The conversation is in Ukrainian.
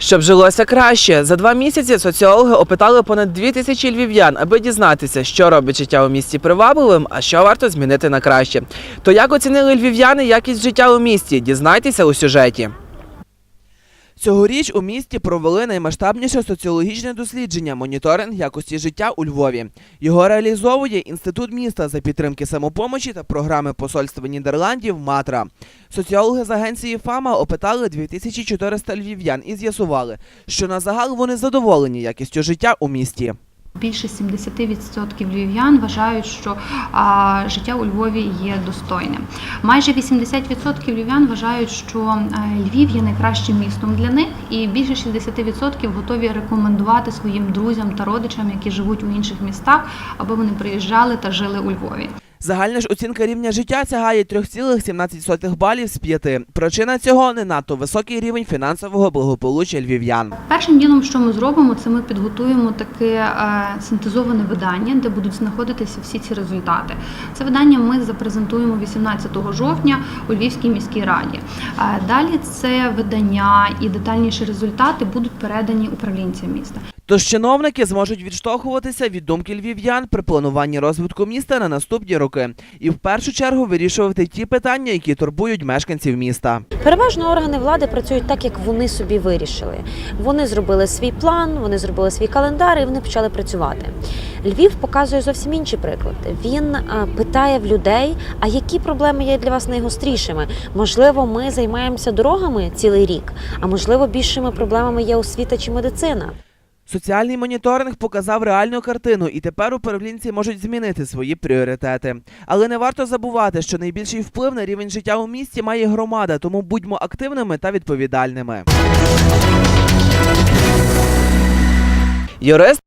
Щоб жилося краще, за два місяці соціологи опитали понад дві тисячі львів'ян, аби дізнатися, що робить життя у місті привабливим, а що варто змінити на краще. То як оцінили львів'яни якість життя у місті? Дізнайтеся у сюжеті. Цьогоріч у місті провели наймасштабніше соціологічне дослідження моніторинг якості життя у Львові. Його реалізовує інститут міста за підтримки самопомочі та програми посольства Нідерландів Матра. Соціологи з агенції ФАМА опитали 2400 львів'ян і з'ясували, що на загал вони задоволені якістю життя у місті. Більше 70% львів'ян вважають, що а, життя у Львові є достойним. Майже 80% львів'ян вважають, що е, Львів є найкращим містом для них, і більше 60% готові рекомендувати своїм друзям та родичам, які живуть у інших містах, аби вони приїжджали та жили у Львові. Загальна ж оцінка рівня життя сягає 3,17 балів з 5. Причина цього не надто високий рівень фінансового благополуччя львів'ян. Першим ділом, що ми зробимо, це ми підготуємо таке е, синтезоване видання, де будуть знаходитися всі ці результати. Це видання ми запрезентуємо 18 жовтня у Львівській міській раді. Е, Далі це видання і детальніші результати будуть передані управлінцям міста. Тож чиновники зможуть відштовхуватися від думки львів'ян при плануванні розвитку міста на наступні роки і в першу чергу вирішувати ті питання, які турбують мешканців міста. Переважно органи влади працюють так, як вони собі вирішили. Вони зробили свій план, вони зробили свій календар і вони почали працювати. Львів показує зовсім інші приклади. Він е, питає в людей, а які проблеми є для вас найгострішими? Можливо, ми займаємося дорогами цілий рік, а можливо, більшими проблемами є освіта чи медицина. Соціальний моніторинг показав реальну картину, і тепер управлінці можуть змінити свої пріоритети. Але не варто забувати, що найбільший вплив на рівень життя у місті має громада, тому будьмо активними та відповідальними. Юрист